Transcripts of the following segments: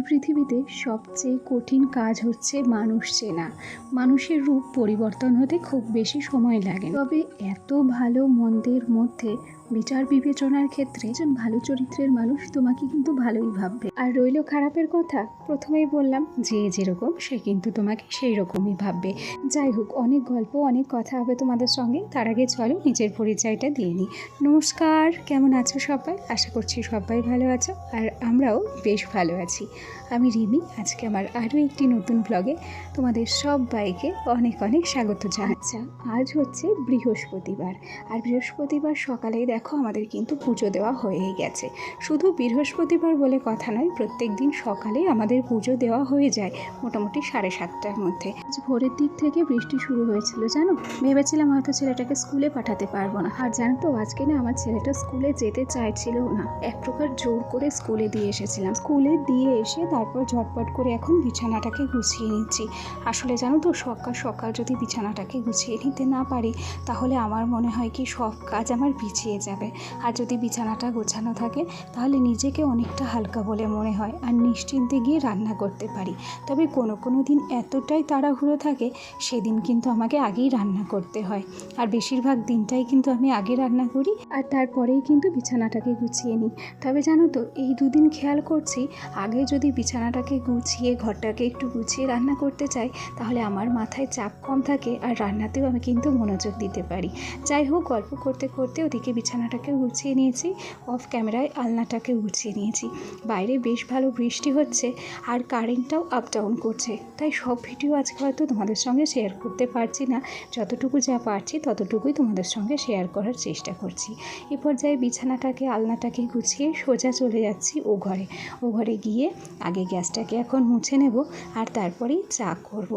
এই পৃথিবীতে সবচেয়ে কঠিন কাজ হচ্ছে মানুষ চেনা। মানুষের রূপ পরিবর্তন হতে খুব বেশি সময় লাগে। তবে এত ভালো মন্দের মধ্যে বিচার বিবেচনার ক্ষেত্রে একজন ভালো চরিত্রের মানুষ তোমাকে কিন্তু ভালোই ভাববে। আর রইল খারাপের কথা, প্রথমেই বললাম যে যেরকম, সে কিন্তু তোমাকে সেই রকমই ভাববে। যাই হোক, অনেক গল্প, অনেক কথা হবে তোমাদের সঙ্গে। তার আগে চলো নিজের পরিচয়টা দিয়ে নিই। নমস্কার, কেমন আছো সবাই? আশা করছি সবাই ভালো আছো। আর আমরাও বেশ ভালো আছি। আমি রিমি আজকে আমার আরও একটি নতুন ব্লগে তোমাদের সবাইকে অনেক অনেক স্বাগত জানাচ্ছা আজ হচ্ছে বৃহস্পতিবার আর বৃহস্পতিবার সকালেই দেখো আমাদের কিন্তু পুজো দেওয়া হয়েই গেছে। শুধু বৃহস্পতিবার বলে কথা নয় প্রত্যেক দিন সকালেই আমাদের পুজো দেওয়া হয়ে যায় মোটামুটি সাড়ে সাতটার মধ্যে। আজ ভোরের দিক থেকে বৃষ্টি শুরু হয়েছিল জানো? ভেবেছিলাম হয়তো ছেলেটাকে স্কুলে পাঠাতে পারব না। আর জানো তো আজকে না আমার ছেলেটা স্কুলে যেতে চাইছিল না। এক প্রকার জোর করে স্কুলে দিয়ে এসেছিলাম। স্কুলে দিয়ে এসে তারপর ঝটপট করে এখন বিছানাটাকে গুছিয়ে নিচ্ছি। আসলে জানো তো, সকাল সকাল যদি বিছানাটাকে গুছিয়ে নিতে না পারি, তাহলে আমার মনে হয় কি সব কাজ আমার পিছিয়ে যাবে। আর যদি বিছানাটা গোছানো থাকে, তাহলে নিজেকে অনেকটা হালকা বলে মনে হয় আর নিশ্চিন্তে গিয়ে রান্না করতে পারি। তবে কোনো কোনো দিন এতটাই তাড়াহুড়ো থাকে, সেদিন কিন্তু আমাকে আগেই রান্না করতে হয়। আর বেশিরভাগ দিনটাই কিন্তু আমি আগে রান্না করি আর তারপরেই কিন্তু বিছানাটাকে গুছিয়ে নিই। তবে জানো তো, এই দুদিন খেয়াল করছি, আগে যদি বিছানাটাকে গুছিয়ে, ঘরটাকে একটু গুছিয়ে রান্না করতে চাই, তাহলে আমার মাথায় চাপ কম থাকে আর রান্নাতেও আমি কিন্তু মনোযোগ দিতে পারি। যাই হোক, গল্প করতে করতে ওদিকে বিছানাটাকে গুছিয়ে নিয়েছি, অফ ক্যামেরায় আলনাটাকে গুছিয়ে নিয়েছি। বাইরে বেশ ভালো বৃষ্টি হচ্ছে আর কারেন্টটাও আপ ডাউন করছে। তাই সব ভিডিও আজকে হয়তো তোমাদের সঙ্গে শেয়ার করতে পারছি না। যতটুকু যা পারছি, ততটুকুই তোমাদের সঙ্গে শেয়ার করার চেষ্টা করছি। এ পর্যায়ে বিছানাটাকে, আলনাটাকে গুছিয়ে সোজা চলে যাচ্ছি ও ঘরে। ও ঘরে গিয়ে আগে গ্যাসটাকে এখন মুছে নেব আর তারপরেই চা করব।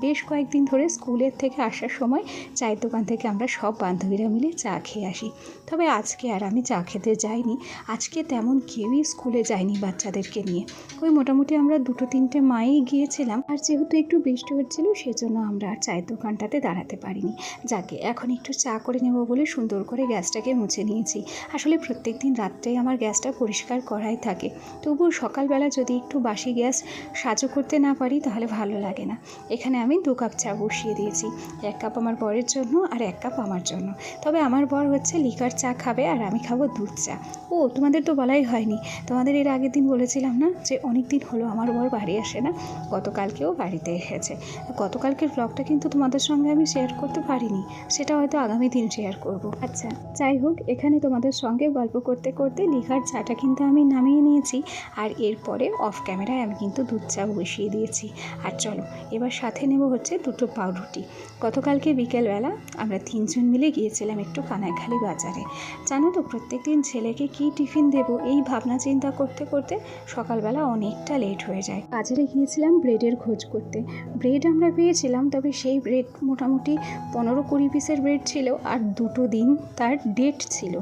বেশ কয়েকদিন ধরে স্কুলের থেকে আসার সময় চায়ের দোকান থেকে আমরা সব বান্ধবীরা মিলে চা খেয়ে আসি। তবে আজকে আর আমি চা খেতে যাইনি। আজকে তেমন কেউই স্কুলে যায়নি বাচ্চাদেরকে নিয়ে। ওই মোটামুটি আমরা দুটো তিনটে মায়েই গিয়েছিলাম। আর যেহেতু একটু বৃষ্টি হচ্ছিল, সেজন্য আমরা আর চায়ের দোকানটাতে দাঁড়াতে পারিনি। যাকে, এখন একটু চা করে নেব বলে সুন্দর করে গ্যাসটাকে মুছে নিয়েছি। আসলে প্রত্যেক দিন রাত্রেই আমার গ্যাসটা পরিষ্কার করাই থাকে। তবুও সকালবেলা যদি একটু বাসি গ্যাস সাজো করতে না পারি, তাহলে ভালো লাগে না। এখানে আমি দু কাপ চা বসিয়ে দিয়েছি। এক কাপ আমার বরের জন্য আর এক কাপ আমার জন্য। তবে আমার বর হচ্ছে লিকার চা খাবে আর আমি খাব দুধ চা। ও, তোমাদের তো বলাই হয়নি। তোমাদের এর আগের দিন বলেছিলাম না যে অনেক দিন হলো আমার বর বাড়ি আসে না। গতকালকেও বাড়িতে এসেছে। গতকালকের ব্লগটা কিন্তু তোমাদের সঙ্গে আমি শেয়ার করতে পারিনি। সেটা হয়তো আগামী দিন শেয়ার করব। আচ্ছা যাই হোক, এখানে তোমাদের সঙ্গে গল্প করতে করতে লিকার চাটা কিন্তু আমি নামিয়ে নিয়েছি। আর এরপরে অফ ক্যামেরায় আমি কিন্তু দুধ চা বসিয়ে দিয়েছি। আর চলো, এবার সাথে নেব হচ্ছে দুটো পাউরুটি। গতকালকে বিকেলবেলা আমরা তিনজন মিলে গিয়েছিলাম একটু কানাইখালি বাজারে। জানো তো প্রত্যেক দিন ছেলেকে কী টিফিন দেবো এই ভাবনা চিন্তা করতে করতে সকালবেলা অনেকটা লেট হয়ে যায়। বাজারে গিয়েছিলাম ব্রেডের খোঁজ করতে। ব্রেড আমরা পেয়েছিলাম, তবে সেই ব্রেড মোটামুটি পনেরো কুড়ি পিসের ব্রেড ছিল আর দুটো দিন তার ডেট ছিল।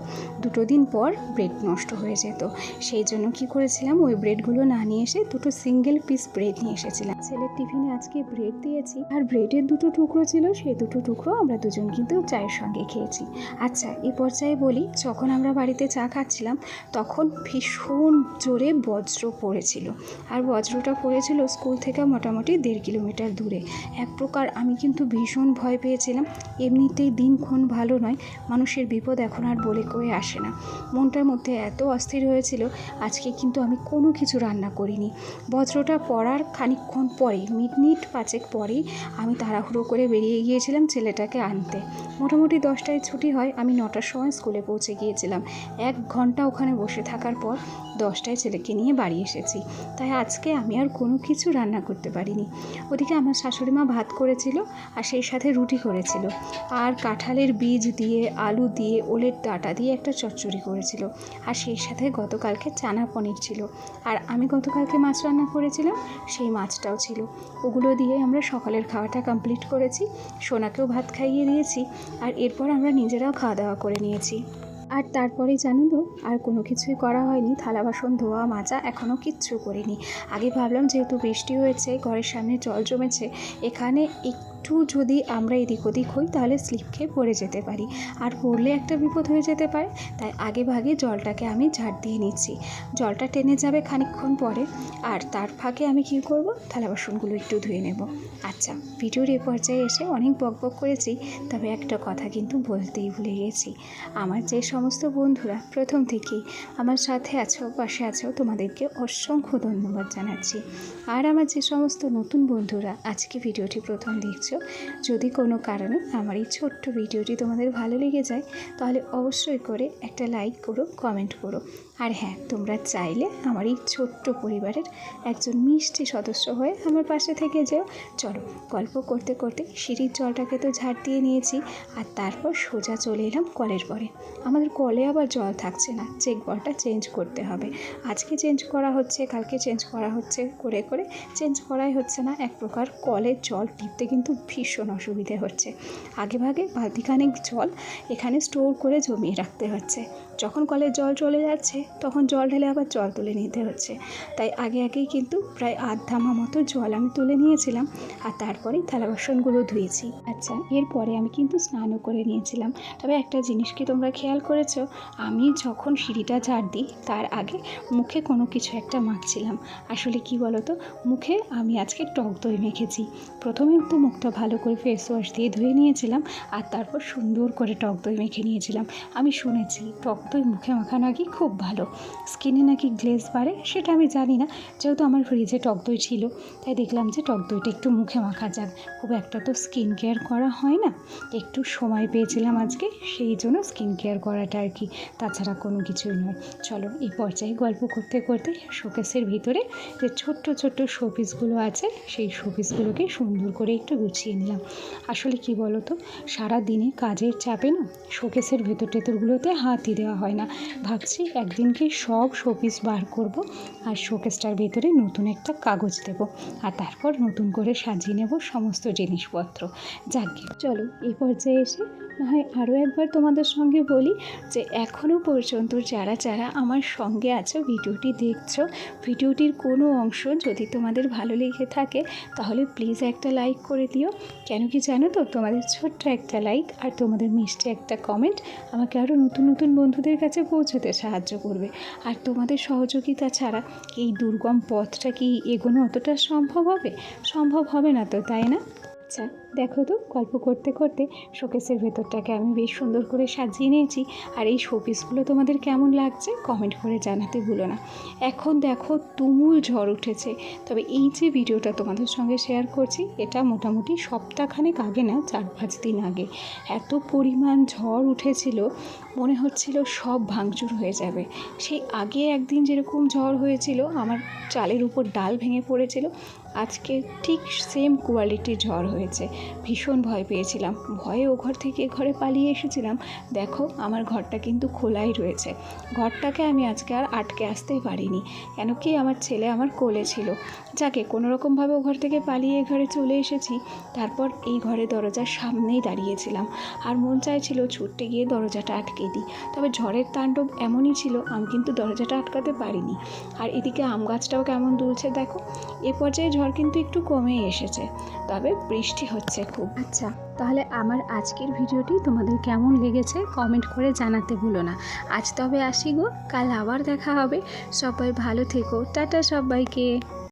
দুটো দিন পর ব্রেড নষ্ট হয়ে যেত। সেই জন্য কি করেছিলাম, ওই ব্রেডগুলো না নিয়ে এসে দুটো সিঙ্গেল পিস ব্রেড নিয়ে এসেছিলাম। ছেলের টিফিনে আজকে ব্রেড দিয়েছি। আর ব্রেডের দুটো টুকরো ছিল, সেই দুটো টুকরো আমরা দুজন কিন্তু চায়ের সঙ্গে খেয়েছি। আচ্ছা এ পর্যায়ে বলি, যখন আমরা বাড়িতে চা খাচ্ছিলাম, তখন ভীষণ জোরে বজ্র পড়েছিল। আর বজ্রটা পড়েছিল স্কুল থেকে মোটামুটি দেড় কিলোমিটার দূরে। এক প্রকার আমি কিন্তু ভীষণ ভয় পেয়েছিলাম। এমনিতেই দিনক্ষণ ভালো নয়, মানুষের বিপদ এখন আর বলে কয়ে আসে না। মনটার মধ্যে এত অস্থির হয়েছিল, আজকে কিন্তু আমি কোনো কিছু রান্না করিনি। বজ্রটা পড়ার খানিকক্ষণ পরেই, মিনিট পাঁচেক পরেই আমি তাড়াহুড়ো করে বেরিয়ে গিয়েছিলাম ছেলেটাকে আনতে। মোটামুটি দশটায় ছুটি হয়, আমি নটার সময় স্কুলে পৌঁছে গিয়েছিলাম। এক ঘণ্টা ওখানে বসে থাকার পর দশটায় ছেলেকে নিয়ে বাড়ি এসেছি। তাই আজকে আমি আর কোনো কিছু রান্না করতে পারিনি। ওদিকে আমার শাশুড়ি মা ভাত করেছিল আর সেই সাথে রুটি করেছিল। আর কাঁঠালের বীজ দিয়ে, আলু দিয়ে, ওলের ডাটা দিয়ে একটা চচ্চড়ি করেছিল। আর সেই সাথে গতকালকে চানা পনির ছিল। আর আমি গতকালকে মাছ রান্না করেছিলাম, সেই মাছটাও ছিল। ওগুলো দিয়ে আমরা সকালের খাওয়াটা কমপ্লিট করেছি। সোনাকেও ভাত খাইয়ে দিয়েছি আর এরপর আমরা নিজেরাও খাওয়া দাওয়া করে নিয়েছি। আর তারপরে জানো তো, আর কোনো কিছুই করা হয়নি। থালা বাসন, ধোয়া, মাজা এখনও কিচ্ছু করিনি। আগে ভাবলাম যেহেতু বৃষ্টি হয়েছে, ঘরের সামনে জল জমেছে, এখানে একটু যদি আমরা এদিক ওদিক হই, তাহলে স্লিপ খেয়ে পড়ে যেতে পারি। আর পড়লে একটা বিপদ হয়ে যেতে পারে, তাই আগে ভাগে জলটাকে আমি ঝাড় দিয়ে নিচ্ছি। জলটা টেনে যাবে খানিকক্ষণ পরে, আর তার ফাঁকে আমি কী করব? থালা বাসনগুলো একটু ধুয়ে নেব। আচ্ছা ভিডিওর এ পর্যায়ে এসে অনেক বক বক করেছি, তবে একটা কথা কিন্তু বলতেই ভুলে গেছি। আমার যে সমস্ত বন্ধুরা প্রথম থেকেই আমার সাথে আছো, পাশে আছো, তোমাদেরকে অসংখ্য ধন্যবাদ জানাচ্ছি। আর আমার যে সমস্ত নতুন বন্ধুরা আজকে ভিডিওটি প্রথম দেখছ যদি কোনো কারণে আমার এই ছোট্ট ভিডিওটি তোমাদের ভালো লেগে যায়, তাহলে অবশ্যই করে একটা লাইক করো কমেন্ট করো। আর হ্যাঁ তোমরা চাইলে আমার এই ছোট্ট পরিবারের একজন মিষ্টি সদস্য হয়ে আমার পাশে থেকে যেও। চলো, গল্প করতে করতে সিঁড়ির জলটাকে তো ঝাড় দিয়ে নিয়েছি, আর তারপর সোজা চলে এলাম কলের পরে। আমাদের কলে আবার জল থাকছে না চেক বলটা চেঞ্জ করতে হবে। আজকে চেঞ্জ করা হচ্ছে, কালকে চেঞ্জ করা হচ্ছে, করে করে চেঞ্জ করাই হচ্ছে না। এক প্রকার কলের জল টিপতে কিন্তু ভীষণ অসুবিধে হচ্ছে। আগেভাগে বালতিখানেক জল এখানে স্টোর করে জমিয়ে রাখতে হচ্ছে। যখন কলের জল চলে যাচ্ছে, তখন জল ঢেলে আবার জল তুলে নিতে হচ্ছে। তাই আগে আগেই কিন্তু প্রায় আধ ধামা মতো জল আমি তুলে নিয়েছিলাম আর তারপরেই থালা বাসনগুলো ধুয়েছি। আচ্ছা এরপরে আমি কিন্তু স্নানও করে নিয়েছিলাম। তবে একটা জিনিস কি তোমরা খেয়াল করেছ? আমি যখন সিঁড়িটা ঝাড় দিই, তার আগে মুখে কোনো কিছু একটা মাখছিলাম। আসলে কি বলো তো মুখে আমি আজকে টক দই মেখেছি। প্রথমে তো মুখটা ভালো করে ফেস ওয়াশ দিয়ে ধুয়ে নিয়েছিলাম আর তারপর সুন্দর করে টক দই মেখে নিয়েছিলাম। আমি শুনেছি টক দই মুখে মাখানো নাকি খুব ভালো। স্কিনে নাকি গ্লেজ বাড়ে, সেটা আমি জানি না। যেহেতু আমার ফ্রিজে টক দই ছিল, তাই দেখলাম যে টক দইটা একটু মুখে মাখা যাক। খুব একটা তো স্কিন কেয়ার করা হয় না। একটু সময় পেয়েছিলাম আজকে, সেই জন্য স্কিন কেয়ার করাটা আর কি। তাছাড়া কোনো কিছুই নয়। চলো, এই পর্যায়ে গল্প করতে করতে শোকেসের ভিতরে যে ছোট্ট ছোট্ট শোপিসগুলো আছে, সেই শোপিসগুলোকে সুন্দর করে একটু গুছিয়ে নিলাম। আসলে কি বলো তো সারা দিনে কাজের চাপে না শোকেসের ভেতর টেতরগুলোতে হাতই দেওয়া হয় না। ভাবছি একদিনকে সব শোপিস বার করব আর শোকেসটার ভেতরে নতুন একটা কাগজ দেব আর তারপর নতুন করে সাজিয়ে নেব সমস্ত জিনিসপত্র। যাকে, চলো এই পর্যায়ে এসে না হয় আরও একবার তোমাদের সঙ্গে বলি যে এখনও পর্যন্ত যারা যারা আমার সঙ্গে আছো, ভিডিওটি দেখছ, ভিডিওটির কোনো অংশ যদি তোমাদের ভালো লেগে থাকে তাহলে প্লিজ একটা লাইক করে দিও। কেন কি জানো তো? তোমাদের ছোট্ট একটা লাইক আর তোমাদের মিষ্টি একটা কমেন্ট আমাকে আরও নতুন নতুন বন্ধুদের কাছে পৌঁছতে সাহায্য করবে। আর তোমাদের সহযোগিতা ছাড়া এই দুর্গম পথটা কি এগোনো অতটা সম্ভব হবে? সম্ভব হবে না তো, তাই না? আচ্ছা। দেখো তো, গল্প করতে করতে শোকেসের ভেতরটাকে আমি বেশ সুন্দর করে সাজিয়ে নিয়েছি। আর এই শোপিসগুলো তোমাদের কেমন লাগছে কমেন্ট করে জানাতে ভুলো না। এখন দেখো তুমুল ঝড় উঠেছে। তবে এই যে ভিডিওটা তোমাদের সঙ্গে শেয়ার করছি, এটা মোটামুটি সপ্তাহখানেক আগে না, চার পাঁচ দিন আগে। এত পরিমাণ ঝড় উঠেছিল, মনে হচ্ছিল সব ভাঙচুর হয়ে যাবে। সেই আগে একদিন যেরকম ঝড় হয়েছিল, আমার চালের উপর ডাল ভেঙে পড়েছিল, আজকে ঠিক সেম কোয়ালিটির ঝড় হয়েছে। ভীষণ ভয় পেয়েছিলাম। ভয়ে ও ঘর থেকে ঘরে পালিয়ে এসেছিলাম। দেখো, আমার ঘরটা কিন্তু খোলাই রয়েছে। ঘরটাকে আমি আজকে আর আটকে আসতেই পারিনি। কেন কি আমার ছেলে আমার কোলে ছিল। যাকে কোনো রকমভাবে ও ঘর থেকে পালিয়ে ঘরে চলে এসেছি, তারপর এই ঘরে দরজার সামনেই দাঁড়িয়েছিলাম। আর মন চাইছিল ছুটতে গিয়ে দরজাটা আটকে দিই। তবে ঝড়ের তাণ্ডব এমনই ছিল, আমি কিন্তু দরজাটা আটকাতে পারিনি। আর এদিকে আম গাছটাও কেমন দুলছে দেখো। এ পর্যায়ে ঝড় কিন্তু একটু কমেই এসেছে। তবে বৃষ্টি হচ্ছে। খুব। আচ্ছা তাহলে আমার আজকের ভিডিওটি তোমাদের কেমন লেগেছে কমেন্ট করে জানাতে ভুলো না। আজ তবে আসি গো, কাল আবার দেখা হবে। সবাই ভালো থেকো। টাটা সবাইকে।